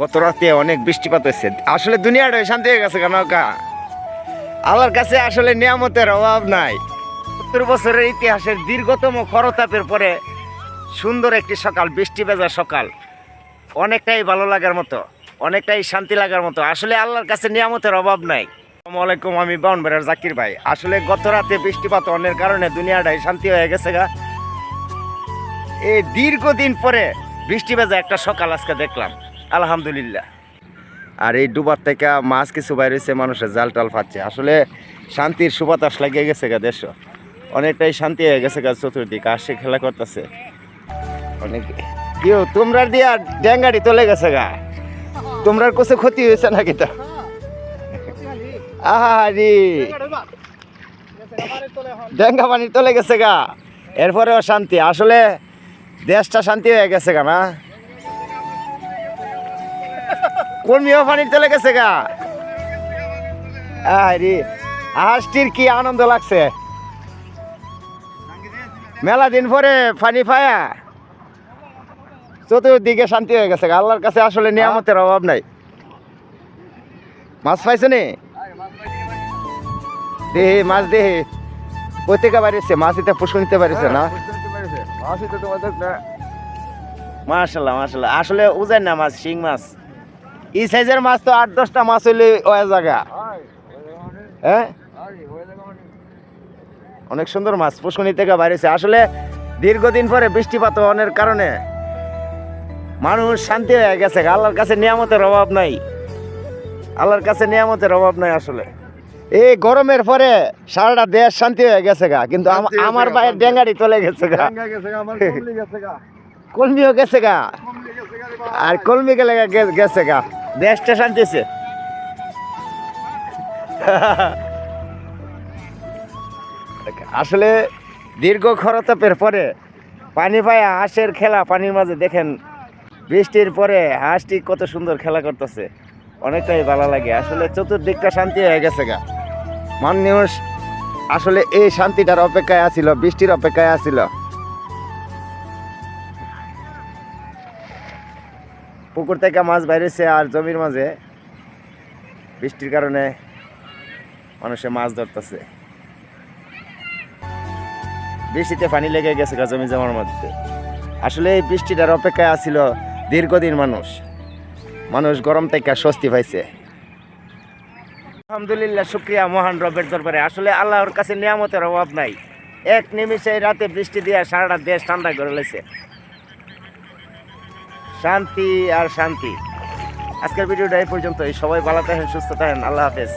গত রাতে অনেক বৃষ্টিপাত হয়েছে। আসলে দুনিয়াটাই শান্তি হয়ে গেছে কেন কা? আল্লাহর কাছে আসলে নিয়ামতের অভাব নাই। সত্তর বছরের ইতিহাসের দীর্ঘতম খরতাপের পরে সুন্দর একটি সকাল, বৃষ্টি ভেজা সকাল। অনেকটাই ভালো লাগার মতো, অনেকটাই শান্তি লাগার মতো। আসলে আল্লাহর কাছে নিয়ামতের অভাব নাই। আসসালামু আলাইকুম, আমি বাউনবাড়ার জাকির ভাই। আসলে গত রাতে বৃষ্টিপাত অন্যের কারণে দুনিয়াটাই শান্তি হয়ে গেছে গা। এই দীর্ঘদিন পরে বৃষ্টি ভেজা একটা সকাল আজকে দেখলাম। আলহামদুলিল্লাহ। আর এই ডুবার থেকে মাছ কিছু বাইর হয়েছে মানুষের জাল টাল পাচ্ছে আসলে শান্তির সুবাতাস লাগিয়ে গেছে গা, দেশ। অনেকটাই শান্তি হয়ে গেছে গা, চতুর্দিকে আসে, খেলা করতেছে। অনেক কেউ তোমরা দিয়া ড্যাঙ্গাড়ি চলে গেছে গা। তোমরার কোসে ক্ষতি হয়েছে নাকি তা? আহারি ডেঙ্গা পানি চলে গেছে গা। এরপরেও শান্তি। আসলে দেশটা শান্তি হয়ে গেছে গা না? কর্মীয় পানি চলে গেছে গা? আরে হাঁসটির কি আনন্দ লাগছে? মেলা দিন পরে পানি পায়া। চতুর্দিকে শান্তি হয়ে গেছে আল্লাহর কাছে আসলে নিয়ামতের অভাব নাই। মাছ পাইছো নি? দেহে মাছ দেহে। প্রত্যেকে বাড়িছে মাছ ইতে পুষ্ক নিতে পারিছে না? মাশাল্লাহ মাশাল্লাহ। আসলে উজান না মাছ শিং মাছ। এই সাইজের মাছ তো আট দশটা মাছ হইলে ওয়া জায়গা। হ্যাঁ? অনেক সুন্দর মাছ পুষ্কনি থেকে বাইরেছে আসলে দীর্ঘদিন পরে বৃষ্টিপাত হওয়ার কারণে মানুষ শান্তি হয়ে গেছে আল্লাহর কাছে নিয়ামতের অভাব নাই। আল্লাহর কাছে নিয়ামতের অভাব নাই আসলে। এই গরমের পরে সারাটা দেশ শান্তি হয়ে গেছে গা। কিন্তু আমার ভাইয়ের। ডেঙ্গারি চলে গেছে গা। কলমিও গেছে গা। আর কলমি গেলে গেছে গা। দেশটা শান্তিছে। আসলে দীর্ঘ খরতাপের পরে পানি পায় হাঁসের খেলা পানির মাঝে দেখেন, বৃষ্টির পরে হাঁসটি কত সুন্দর খেলা করতেছে। অনেকটাই ভালো লাগে। আসলে চতুর্দিকটা শান্তি হয়ে গেছে গা। মানুষ আসলে এই শান্তিটার অপেক্ষায় আছিল, বৃষ্টির অপেক্ষায় আছিল। পুকুর থেকে মাছ বাইরেছে আর জমির মাঝে বৃষ্টির কারণে মানুষে মাছ ধরতেছে। বৃষ্টিতে পানি লেগে গেছে জমি জমার মধ্যে। আসলে এই বৃষ্টিটার অপেক্ষায় আছিল দীর্ঘদিন মানুষ। মানুষ গরম থেকে স্বস্তি পাইছে। আলহামদুলিল্লাহ, শুক্রিয়া মহান রবের দরবারে। আসলে আল্লাহর কাছে নিয়ামতের অভাব নাই। এক নিমিষে রাতে বৃষ্টি দিয়ে সারাটা দেশ ঠান্ডা করে লেছে শান্তি আর শান্তি। আজকের ভিডিওটা এই পর্যন্তই। সবাই ভালো থাকেন সুস্থ থাকেন। আল্লাহ হাফেজ।